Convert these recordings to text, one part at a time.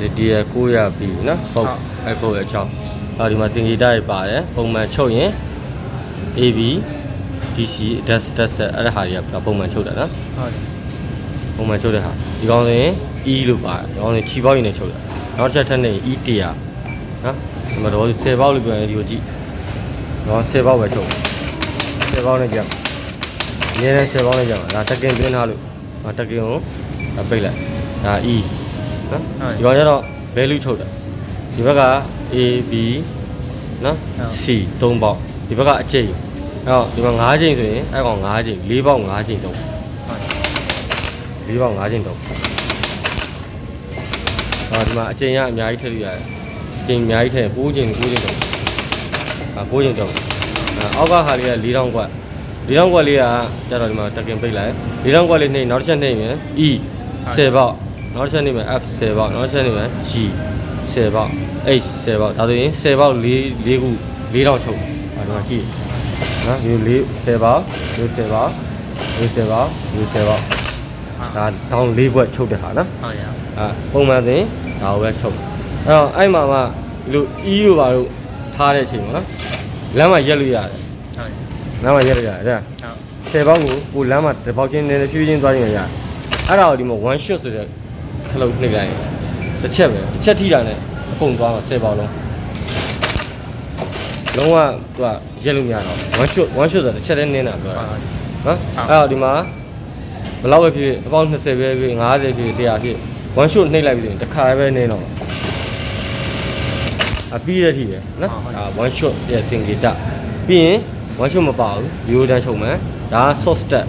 ဒီ DL 900ပြီနော်ဟုတ်အဲ့ကိုအချောင်းအော်ဒီမှာတင်ကြီးတိုက်ပါတယ်ပုံမှန်ချုပ်ရင် AB DC dash dash အဲ့ဒါဟာတွေကပုံမှန်ချုပ်တာနော်ဟုတ်တယ်ပုံမှန်ချုပ်တဲ့ဟာဒီကောင်ဆိုရင် E လို့ပါတယ်ဒီကောင်ဆိုရင်ခြီပေါက်ရင်းနဲ့ချုပ်တာနောက်တစ်ချက်ထပ်နေ E 100နော်ဒီမှာတော့10ပေါက်လို့ပြောရင်ဒီကိုကြည့်တော့10ပေါက်ပဲချုပ်10ပေါက်နဲ့ကြည့်အများနဲ့10ပေါက်နဲ့ကြပါဒါတက်ကင်သွင်းထားလို့ဒါတက်ကင်ကိုဒါပိတ်လိုက်ဒါ E နော်ဒီကောင်ကျတော့ value ချုပ်တာဒီဘက်က A B နော် C 3ပေါက်ဒီဘက်ကအကျိန်အဲ့တော့ဒီမှာ5ကျိန်ဆိုရင်အဲ့ကောင်5ကျိန်4ပေါက်5ကျိန်တော့ဟုတ်တယ်၄ပေါင်၅ကျင်တော့အာဒီမှာအကျင်ကအများကြီးထည့်လို့ရတယ်အကျင်အများကြီးထည့်9ကျင်9ကျင်တော့အာ9ကျင်တော့အာအောက်ကဟာလေးက4000ကွက်4000ကွက်လေးကကျတော့ဒီမှာတက်ကင်ပိတ်လိုက်4000ကွက်လေးနှိမ့်နောက်တစ်ချက်နှိမ့်ရင် E 10ပေါက် နောက်တစ်ချက်နှိမ့်မယ် F 10ပေါက်နောက်တစ်ချက်နှိမ့်မယ် G 10ပေါက် H 10ပေါက်ဒါဆိုရင်10ပေါက်4 4ခု4000ချုပ်အာဒီမှာကြည့်နော်ဒီ4 10ပေါက်ဒီ10ပေါက်ဒီ10ပေါက်ဒီ10ပေါက်ဒါတောင်း၄ဘွက်ချုပ်တဲ့ဟာနော်ဟုတ်ရအဲပုံမှန်သင်ဒါကိုပဲချုပ်အဲ့တော့အဲ့မှာမှဒီလိုအီးတို့ပါတို့ထားတဲ့အချိန်ပေါ့နော်လမ်းမှာရက်လို့ရတယ်ဟုတ်တယ်လမ်းမှာရက်လို့ရတယ်ဒါဟုတ်10ပေါင်းကိုကိုလမ်းမှာတစ်ပေါက်ချင်းနည်းနည်းဖြည်းဖြည်းချင်းသွားရင်ရတယ်အဲ့ဒါကိုဒီမှာ one shot ဆိုတဲ့ ခလုတ်နှိပ်လိုက်ရင်တစ်ချက်ပဲတစ်ချက်ထိတာနဲ့အကုန်သွားမှာ10ပေါင်းလုံးလုံးဝသူကရက်လို့မရတော့ one shot one shot ဆိုတော့တစ်ချက်တည်းနင်းတာပြောတာဟုတ်နော်အဲ့တော့ဒီမှာဘယ်လောက်ပဲဖြစ်ဖြစ်အပေါင်း20ပဲဖြစ်50ဖြစ်100ဖြစ် one shot နှိပ်လိုက်ပြီးရင်တစ်ခါပဲနေတော့အပြီးရထိတယ်နော်ဒါ one shot ရဲ့သင်္ကေတပြီးရင် one shot မပါဘူးရိုးတန်းချုပ်မယ်ဒါ soft step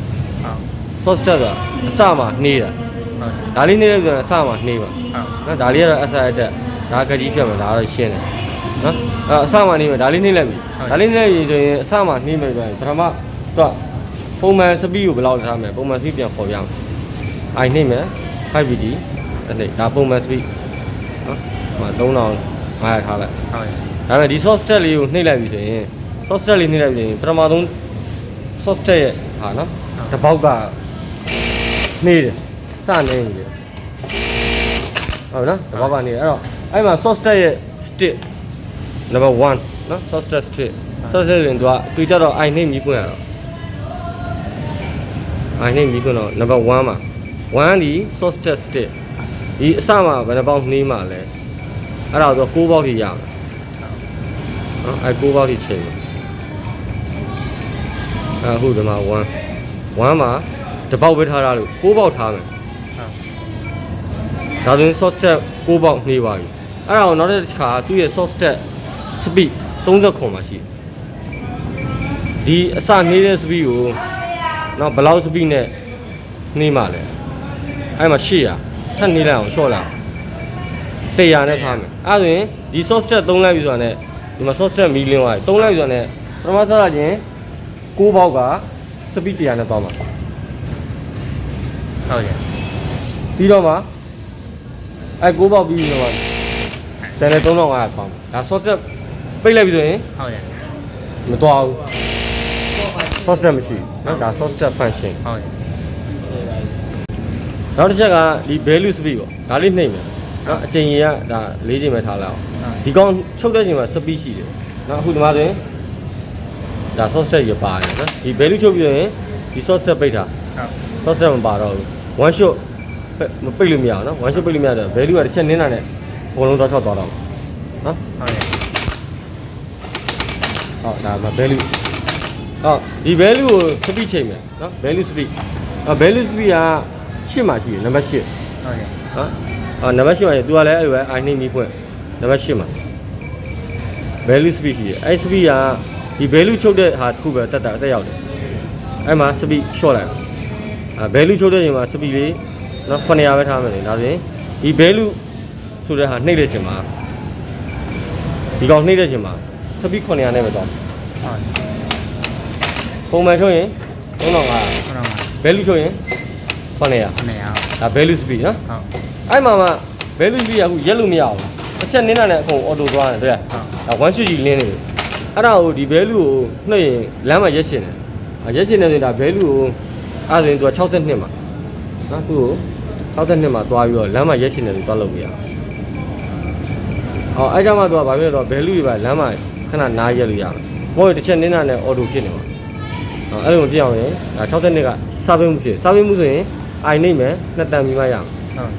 ဟုတ် soft step ကအစမှနှေးတာဟုတ် ဒါလေးနှေးလို့ဆိုရင်အစမှနှေးပါဟုတ်နော်ဒါလေးကတော့အစအတက်ဒါကကြီးဖြတ်မယ်ဒါတော့ရှင်းတယ်နော်အဲ့အစမှနှေးမယ်ဒါလေးနှေးလိုက်ပြီဒါလေးနှေးလိုက်ပြီဆိုရင်အစမှနှေးမယ်ဆိုရင်ပထမတော့ပုံမှန်စပီးကိုဘယ်လောက်ထားမလဲပုံမှန်စပီးပြန်ခေါ်ပြမယ်အိုင်နှိမ့်မယ် 5VD အဲ့ဒါဒါပုံမှန်စပီးနော်ဟို3500ထားလိုက်ဟုတ်ရဒါပေမဲ့ဒီ soft step လေးကိုနှိမ့်လိုက်ပြီဆိုရင် soft step လေးနှိမ့်လိုက်ပြီဆိုရင်ပထမဆုံး soft step ရဲ့ဟာနော်တစ်ပေါက်ကနှေးတယ် စနေနေတယ်ဟုတ်နော်တစ်ပေါက်ကနေအဲ့တော့အဲ့မှာ soft step ရဲ့ stick number 1နော် soft step stick soft step ရင်သူကတွေ့ကြတော့ i နှိမ့်မြည်ခွင့်ရတော့ i နှိမ့်မြည်ခွင့်တော့ number 1မှာ1ဒီ soft step stick ဒီအစမှာဘယ်နှပေါက်နှေးမှာလဲအဲ့ဒါဆို6ပေါက်ထိရမယ်နော်အဲ9ပေါက်ထိချိန်မယ်အဲအခုဒီမှာ1 1မှာတစ်ပေါက်ပဲထားရလို့9ပေါက်ထားမယ် ဒါဆိုရင် soft step 9ပေါက်နှေးပါပြီအဲ့ဒါကိုနောက်တစ်ခါသူ့ရဲ့ soft step speed 30ခွန်မှာရှိတယ်ဒီအစနှေးတဲ့ speed ကိုနောက်ဘယ်လောက် speed နဲ့နှေးမှလဲအဲ့မှာ800ထပ်နှေးလိုက်အောင် short လိုက်အောင်100နဲ့ထားမယ်အဲ့ဒါဆိုရင်ဒီ soft step 3လိုက်ပြီဆိုတာနဲ့ဒီမှာ soft step မီလင်းသွားပြီ3လိုက်ပြီဆိုတော့ ਨੇ ပထမဆက်လာခြင်း6ပေါက်ကစပီး100နဲ့သွားမှာဟုတ်ရပြီးတော့မှ အဲ6ပေါက်ပြီးပြီဆိုတော့ကျန်တဲ့3500ပေါင်းဒါ socket ပိတ်လိုက်ပြီဆိုရင်ဟုတ်တယ်မတော်ဘူး socket မရှိနော်ဒါ socket function ဟုတ်တယ်နောက်တစ်ချက်ကဒီ value speed ပေါ့ဒါလေးနှိမ့်မယ်နော်အချိန်ကြီးကဒါ၄ချိန်ပဲထားလိုက်အောင်ဒီကောင်ချုပ်တဲ့အချိန်မှာ speed ရှိတယ်နော်အခုဒီမှာဆိုရင်ဒါ socket ရပါတယ်နော်ဒီ value ချုပ်ပြီးရင်ဒီ socket ပိတ်တာဟုတ် socket မပါတော့ဘူး one shot မပိတ်လို့မရအောင်နော် one shot ပိတ်လို့မရတော့ value ကတစ်ချက်နင်းတာနဲ့အကုန်လုံးသွားချောက်သွားတော့နော်ဟုတ်ဒါမှ value ဟုတ်ဒီ value ကို speed ချိန်မယ်နော် value speed အဲ value speed က8မှာရှိတယ် number 8ဟုတ်ကဲ့နော်အော် number 8မှာရှိတယ် तू ကလည်းအဲ့လိုပဲ i နှိမ့်ပြီးဖွင့် number 8မှာ value speed ရှိတယ်အဲ့ speed ကဒီ value ချုပ်တဲ့ဟာတစ်ခုပဲတက်တာအသက်ရောက်တယ်အဲ့မှာ speed short လိုက်အဲ value ချုပ်တဲ့ချိန်မှာ speed လေး နော်900ပဲထားမယ်လေဒါဆိုရင်ဒီ value ဆိုတဲ့ဟာနှိမ့်တဲ့ချိန်မှာဒီကောင်နှိမ့်တဲ့ချိန်မှာ speed 900နဲ့ပဲတော့ဟုတ်ပုံမှန်ချုပ်ရင်3500ဟုတ်တော့မှာ value ချုပ်ရင်900ခဏရဒါ value speed နော်ဟုတ်အဲ့မှာမှ value speed ကအခုရက်လို့မရဘူးတစ်ချက်နင်းတာနဲ့အကုန် auto သွားတယ်တွေ့လားဟုတ်ဒါ one shot ကြီးလင်းနေတယ်အဲ့ဒါကိုဒီ value ကိုနှိပ်ရင်လမ်းမှာရက်ရှင်တယ်အာရက်ရှင်တယ်ဆိုရင်ဒါ value ကိုအဲ့ဒါဆိုရင်သူက62မှာနော်သူ့ကို 62မှာသွားပြီးတော့လမ်းမှာရက်ရှင်တယ်ဆိုသွားလုပ်ပြရအောင်အော်အဲ့ကြောင့်မှသူကဘာဖြစ်လဲတော့ value တွေပါလမ်းမှာခဏနားရက်လို့ရမယ်မဟုတ်ရင်တစ်ချက်နင်းတာနဲ့ auto ဖြစ်နေမှာအော်အဲ့လိုမဖြစ်အောင်ရင်ဒါ60နှစ်ကစာပေးမှုဖြစ်စာပေးမှုဆိုရင်အိုင်နေမယ်နှစ်တန်ပြီးမှရမယ်ဟုတ်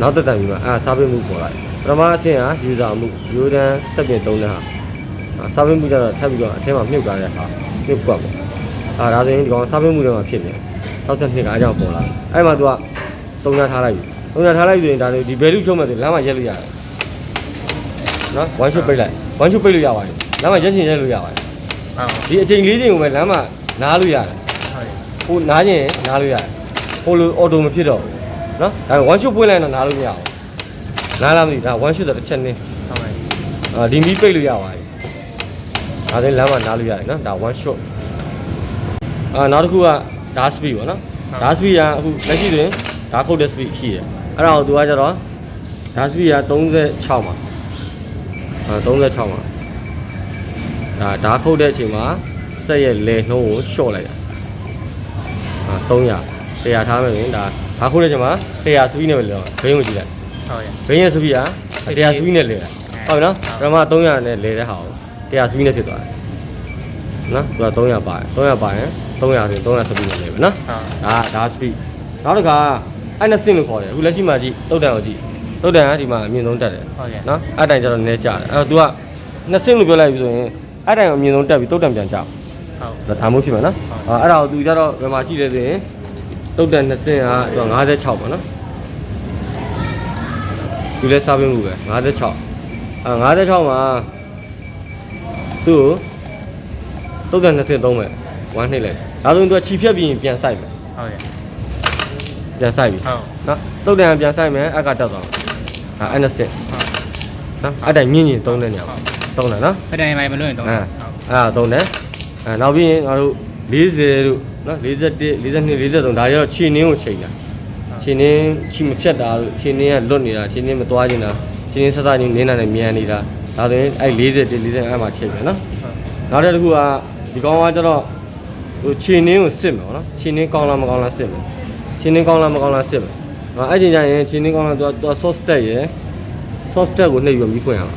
နောက်တစ်တန်ပြီးမှအာစာပေးမှုပေါ်လိုက်ပထမအဆင့်က user မှုရိုးတန်းစက်ပြင်သုံးတဲ့ဟာအာစာပေးမှုကျတော့ထပ်ပြီးတော့အထဲမှာမြုပ်ကြတဲ့ဟာမြုပ်ကွက်ပေါ့အာဒါဆိုရင်ဒီကောင်စာပေးမှုတွေမှာဖြစ်နေ60နှစ်ကအားကြောင့်ပေါ်လာအဲ့မှာသူက သုံးရထားလိုက်ပြီသုံးရထားလိုက်ဆိုရင်ဒါလေဒီ value ချုပ်မဲ့ဆိုလမ်းမှာရက်လို့ရတယ်နော် one shot ပိတ်လိုက် one shot ပိတ်လို့ရပါတယ်လမ်းမှာရက်ချင်ရက်လို့ရပါတယ်ဟုတ်ဒီအချိန်လေးချိန်ကိုပဲလမ်းမှာနားလို့ရတယ်ဟုတ်ဟိုနားရင်နားလို့ရတယ်ဟိုလိုအော်တိုမဖြစ်တော့ဘူးနော်ဒါပေမဲ့ one shot ပွင့်လိုက်တော့နားလို့မရဘူးနားလားမသိဘူးဒါ one shot ဆိုတစ်ချက်နင်းဟုတ်အာဒီမီပိတ်လို့ရပါတယ်ဒါလည်းလမ်းမှာနားလို့ရတယ်နော်ဒါ one shot အာနောက်တစ်ခုက dark speed ပေါ့နော် dark speed ကအခုလက်ရှိတွင် ဒါခုတ်တဲ့ speed ရှိတယ်အဲ့ဒါကိုသူကကျတော့ dark speed က36မှာအာ36မှာဒါဒါခုတ်တဲ့အချိန်မှာစက်ရဲ့လေနှုံးကို short လိုက်တာအာ300 100ထားမယ်ဆိုရင်ဒါဒါခုတ်တဲ့အချိန်မှာ100 speed နဲ့ပဲလေတော့ဘိန်းကိုကြည့်လိုက်ဟုတ်ရဘိန်းရဲ့ speed က100 speed နဲ့လေတာဟုတ်ပြီနော်ပထမ300နဲ့လေတဲ့ဟာကို100 speed နဲ့ဖြစ်သွားတယ်နော်သူက300ပါတယ်300ပါရင်300ဆို300 speed နဲ့လေပဲနော်ဟုတ်ဒါဒါ speed နောက်တစ်ခါ အဲ့နဲ့စင့်လို့ခေါ်တယ်အခုလက်ရှိမှာကြည့်တုတ်တန်ကိုကြည့်တုတ်တန်ကဒီမှာအမြင့်ဆုံးတက်တယ်ဟုတ်ကဲ့ နော်အဲ့တိုင်ကျတော့နည်းနည်းကျတယ်အဲ့တော့ तू ကနှစ်စင့်လို့ပြောလိုက်ပြီဆိုရင်အဲ့တိုင်ကိုအမြင့်ဆုံးတက်ပြီးတုတ်တန်ပြန်ကျအောင် ဟုတ် ဒါဒါမျိုးဖြစ်မှာနော်ဟုတ် အဲ့ဒါကိုသူကြတော့ဘယ်မှာရှိလဲဆိုရင်တုတ်တန်20ကသူက56ပေါ့နော်သူလဲစားပေးမှုပဲ56အဲ56မှာသူ့ကိုတုတ်တန်20သုံးမယ်ဝမ်းနှိမ့်လိုက်ဒါဆိုရင်သူကခြိဖြတ်ပြီးရင်ပြန်ဆိုင်မယ်ဟုတ်ကဲ့ ပြန်ဆိုင်ပြီဟုတ်နော်တုတ်တန်ပြန်ဆိုင်မယ်အကတက်သွားမယ်အဲအဲ့နှစ်ဆင့်ဟုတ်နော်အဲ့တိုင်မြင့်ရင်သုံးတဲ့နေရာပေါ့သုံးတယ်နော်အဲ့တိုင်းမိုင်မလွတ်ရင်တော့အဲဟုတ်အဲ့ဒါသုံးတယ်အဲနောက်ပြီးရင်ငါတို့40တို့နော်41 42 43ဒါတွေတော့ခြေနင်းကိုချိန်တာခြေနင်းခြေမဖြတ်တာတို့ခြေနင်းကလွတ်နေတာခြေနင်းမသွားနေတာခြေနင်းဆက်ဆက်နင်းနေတာနဲ့မြန်နေတာဒါဆိုရင်အဲ့41 40အဲ့မှာချိန်မယ်နော် နောက်တစ်ခုကဒီကောင်ကကျတော့ဟိုခြေနင်းကိုစစ်မယ်ပေါ့နော်ခြေနင်းကောင်းလားမကောင်းလားစစ်မယ် ခြေနင်းကောင်းလားမကောင်းလားစစ်မယ်ဟာအဲ့ချိန်ကျရင်ခြေနင်းကောင်းလားသူကသူက source tag ရယ် source tag ကိုနှိပ်ပြီးတော့မိခွင့်ရအောင်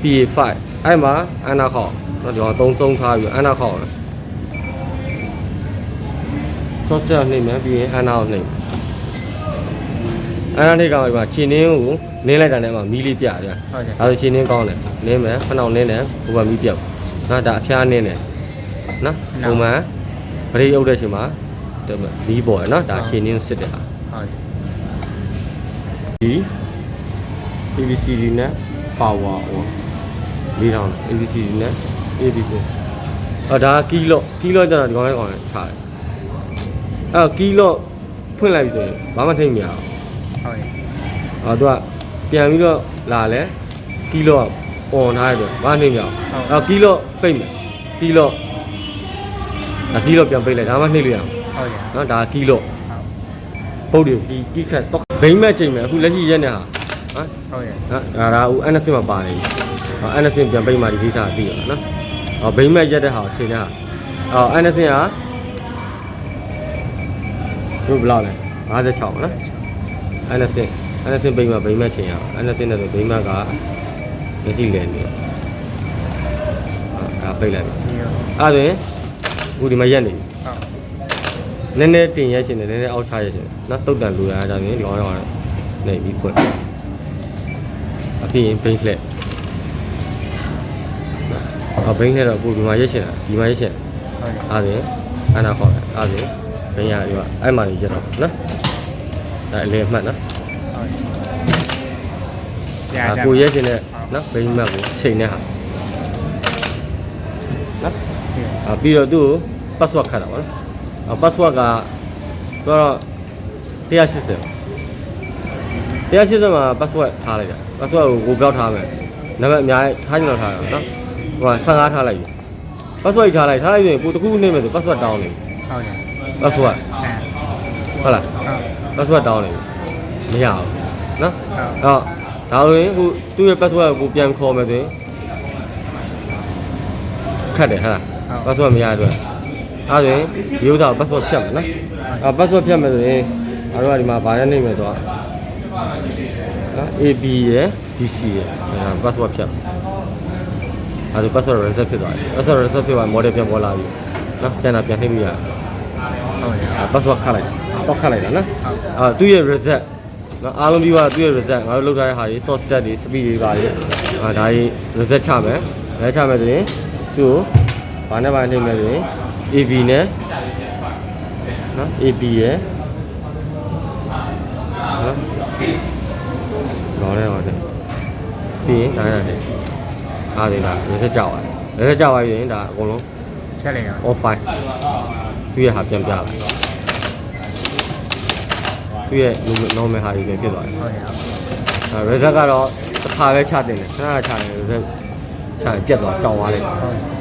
PA5 အဲ့မှာအနာခေါက်နော်ဒီကောင်သုံးသုံးထားပြီးတော့အနာခေါက်ရယ် source tag နှိပ်မယ်ပြီးရင်အနာကိုနှိပ်မယ်အနာနှိပ်ကောင်ဒီမှာခြေနင်းကိုနင်းလိုက်တာနဲ့မှမီးလေးပြတယ်ဟုတ်ကဲ့ဒါဆိုခြေနင်းကောင်းတယ်နင်းမယ်ခဏောင်နင်းတယ်ဟိုဘက်မီးပြောက်နော်ဒါအဖျားနင်းတယ်နော်ပုံမှန်ဗရိတ်အုပ်တဲ့အချိန်မှာ ဒီမီးပေါ်ရယ်နော်ဒါခြေနင်းစစ်တဲ့ဟာဟုတ်ကဲ့ဒီ ABCD နဲ့ power ဟော၄တောင်း ABCD နဲ့ ABC အော်ဒါကီလော့ကီလော့ကျတော့ဒီကောင်လေးကောင်လေးချတယ်အဲ့တော့ကီလော့ဖွင့်လိုက်ပြီဆိုရင်ဘာမှထိမ့်မရအောင်ဟုတ်ကဲ့အော်သူကပြန်ပြီးတော့လာလဲကီလော့အွန်ထားရတယ်ဘာမှထိမ့်မရအောင်အဲ့တော့ကီလော့ပိတ်မယ်ကီလော့ဒါကီလော့ပြန်ပိတ်လိုက်ဒါမှနှိပ်လို့ရအောင် ဟုတ်ကဲ့နော်ဒါကီလော့ပုတ်တယ်ဒီကီခတ်တော့ဘိမ့်မဲ့ချိန်မယ်အခုလက်ရှိရက်နေဟာဟမ်ဟုတ်ကဲ့နော်ဒါဒါဦး NS မှာပါနေပြီ။ဟော NS ပြန်ပိတ်မှဒီကိစ္စသိရမှာနော်။ဟောဘိမ့်မက်ရက်တဲ့ဟာကိုချိန်တဲ့ဟာ။ဟော NS ကဘယ်ဘယ်လောက်လဲ56ပေါ့နော်။ NS NS ဘိမ့်မဘိမ့်မက်ချိန်ရအောင်။ NS နဲ့ဆိုဘိမ့်မကမရှိလဲနေ။ဟောဒါပိတ်လိုက်ပြီစီရော။အဲ့ဒါဆိုရင်အခုဒီမှာရက်နေပြီဟုတ်။ နည်းနည်းတင်ရက်ရှင်တယ်နည်းနည်းအောက်ချရက်ရှင်တယ်။နော်တုတ်တန်လူရတာဆိုရင်ဒီကောင်တော့နေပြီးဖွင့်။အပြင်ဘိမ့်လက်အဘိန်းနဲ့တော့ကိုဒီမှာရက်ရှင်တာဒီမှာရက်ရှင်ဟုတ်ကဲ့အားဖြင့်အနာခေါ်တယ်အားဖြင့်ဘိန်းရဒီကအဲ့မှာကြီးရက်တော့နော်ဒါအလေမှတ်နော်ဟုတ်ကဲ့ဒါကိုရက်ရှင်တဲ့နော်ဘိန်းမှတ်ကိုချိန်တဲ့ဟာနော်အာပြီးတော့သူ့ကို password ခတ်တာပါနော်အာ password ကတော့180 180မှာ password ထားလိုက်တာ password ကိုကိုပြောက်ထားမယ်နံပါတ်အများကြီးထားချင်တော့ထားရအောင်နော်ဟိုက15ထားလိုက်ပြီ password ထားလိုက်ထားလိုက်ရင်ကိုတစ်ခုခုနှိမ့်မယ်ဆို password တောင်းနေပြီဟုတ်ကဲ့ password အဲဟုတ်လားဟုတ် password တောင်းနေပြီမရဘူးနော်ဟုတ်တော့ဒါဆိုရင်အခုသူ့ရဲ့ password ကိုပြန်ခေါ်မယ်ဆိုရင်ခတ်တယ်ဟာ password မရတဲ့အတွက် အဲဆိုရင်ဒီဥစ္စာကို password ဖြတ်မယ်နော်အဲ password ဖြတ်မယ်ဆိုရင်အားလုံးကဒီမှာဗာနဲ့နေမယ်ဆိုတော့နော် AB ရယ် DC ရဲ့အဲ password ဖြတ်အဲဒါ password reset ဖြစ်သွားတယ် password reset ဖြစ်သွား model ပြန်ပေါ်လာပြီနော်ကျန်တာပြန်နှိပ်လို့ရတယ်ဟုတ်ကဲ့အဲ password ခတ်လိုက်တော့ခတ်လိုက်တာနော်အာသူ့ရဲ့ reset နော်အားလုံးပြီးသွားသူ့ရဲ့ reset ငါတို့လောက်ထားတဲ့ဟာကြီး source stat တွေ speed တွေပါလေအာဒါကြီး reset ချမယ် reset ချမယ်ဆိုရင်သူ့ကိုဘာနဲ့ဘာနဲ့နှိပ်မယ်ဆိုရင် AB နဲ့နော် AB ရဲ့နော်တော့လည်းတော့တယ်ပြီးရင်ဒါရတယ်အားသေးတာ reset ကြောက်ရတယ် reset ကြောက်ရရင်ဒါအကုန်လုံးချက်လိုက်ရအောင် off file သူ့ရဲ့ဟာပြန်ပြလိုက်သူ့ရဲ့ normal ဟာကြီးပြန်ဖြစ်သွားတယ်ဟုတ်ကဲ့ဟုတ်အဲ reset ကတော့တစ်ခါပဲချတင်တယ်ခဏခဏချတယ် reset ချရင်ပြတ်သွားကြောင်သွားလိုက်ဟုတ်